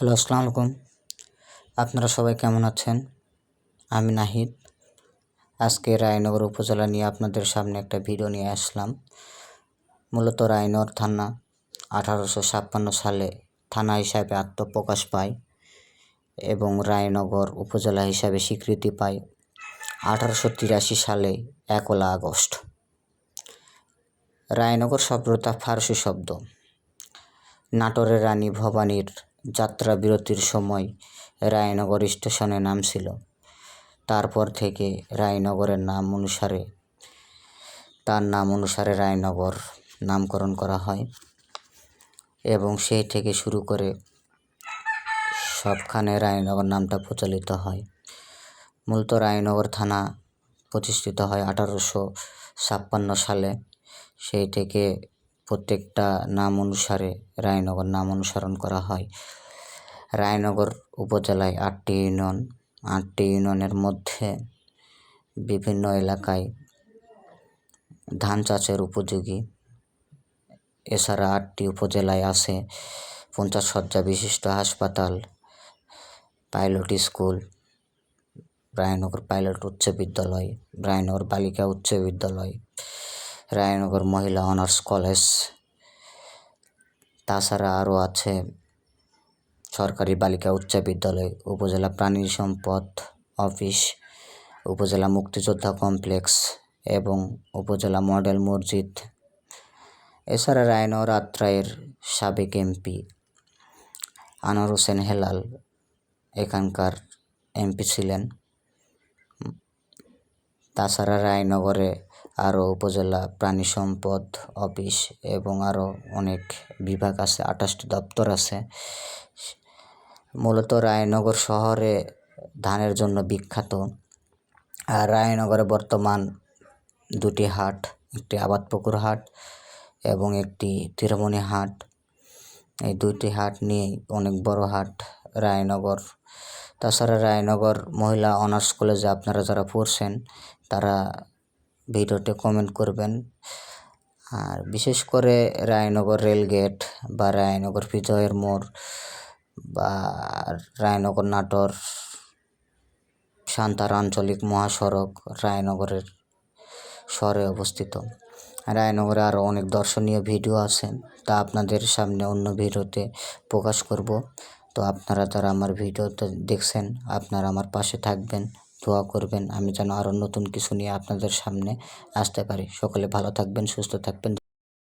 Hello, আসসালামু আলাইকুম। আপনারা সবাই কেমন আছেন? আমি নাহিদ। আজকে রায়নগর উপজেলা নিয়ে আপনাদের সামনে একটা ভিডিও নিয়ে আসলাম। মূলত রায়নগর থানা আঠারোশো ছাপ্পান্ন সালে থানা হিসাবে আত্মপ্রকাশ পায় এবং রায়নগর উপজেলা হিসাবে স্বীকৃতি পায় আঠারোশো তিরাশি সালে একলা আগস্ট। রায়নগর শব্দটা ফারসি শব্দ। নাটোরের রানী ভবানীর যাত্রা বিরতির সময় রায়নগর স্টেশনে নামছিল। তারপর থেকে রায়নগরের নাম অনুসারে, তার নাম অনুসারে রায়নগর নামকরণ করা হয় এবং সেই থেকে শুরু করে সবখানে রায়নগর নামটা প্রচলিত হয়। মূলত রায়নগর থানা প্রতিষ্ঠিত হয় আঠারোশো ছাপ্পান্ন সালে। সেই থেকে প্রত্যেকটা নাম অনুসারে রায়নগর নাম অনুসরণ করা হয়। রায়নগর উপজেলায় আটটি ইউনিয়ন। আটটি ইউনিয়নের মধ্যে বিভিন্ন এলাকায় ধান চাষের উপযোগী। এছাড়া আটটি উপজেলায় আছে পঞ্চাশ শয্যা বিশিষ্ট হাসপাতাল, পাইলট স্কুল, রায়নগর পাইলট উচ্চ বিদ্যালয়, রায়নগর বালিকা উচ্চ বিদ্যালয়। রায়নগর মহিলা অনার্স কলেজ। তাছাড়া আরও আছে সরকারি বালিকা উচ্চ বিদ্যালয়, উপজেলা প্রাণী সম্পদ অফিস, উপজেলা মুক্তিযোদ্ধা কমপ্লেক্স এবং উপজেলা মডেল মসজিদ। এছাড়া রায়নগর আত্রায়ের সাবেক এমপি আনোয়ার হোসেন হেলাল এখানকার এমপি ছিলেন। তাছাড়া রায়নগরে আরও উপজেলা প্রাণী সম্পদ অফিস এবং আরও অনেক বিভাগ আছে, আঠাশটি দপ্তর আছে। মূলত রায়নগর শহরে ধানের জন্য বিখ্যাত। আর রায়নগরে বর্তমান দুটি হাট, একটি আবাদপুকুর হাট এবং একটি তিরমণি হাট। এই দুইটি হাট নিয়ে অনেক বড় হাট রায়নগর। তাছাড়া রায়নগর মহিলা অনার্স কলেজে আপনারা যারা পড়ছেন, তারা ভিডিওতে কমেন্ট করবেন। আর বিশেষ করে রায়নগর রেলগেট বা রায়নগর বিজয়ের মোড় বা রায়নগর নাটোর, সান্তার আঞ্চলিক মহাসড়ক রায়নগরের শহরে অবস্থিত। রায়নগরে আরও অনেক দর্শনীয় ভিডিও আছে, তা আপনাদের সামনে অন্য ভিডিওতে প্রকাশ করব। তো আপনারা যারা আমার ভিডিওতে দেখছেন, আপনারা আমার পাশে থাকবেন। দোয়া করবেন। আমি যেন আরও নতুন কিছু নিয়ে আপনাদের সামনে আসতে পারি। সকলে ভালো থাকবেন, সুস্থ থাকবেন।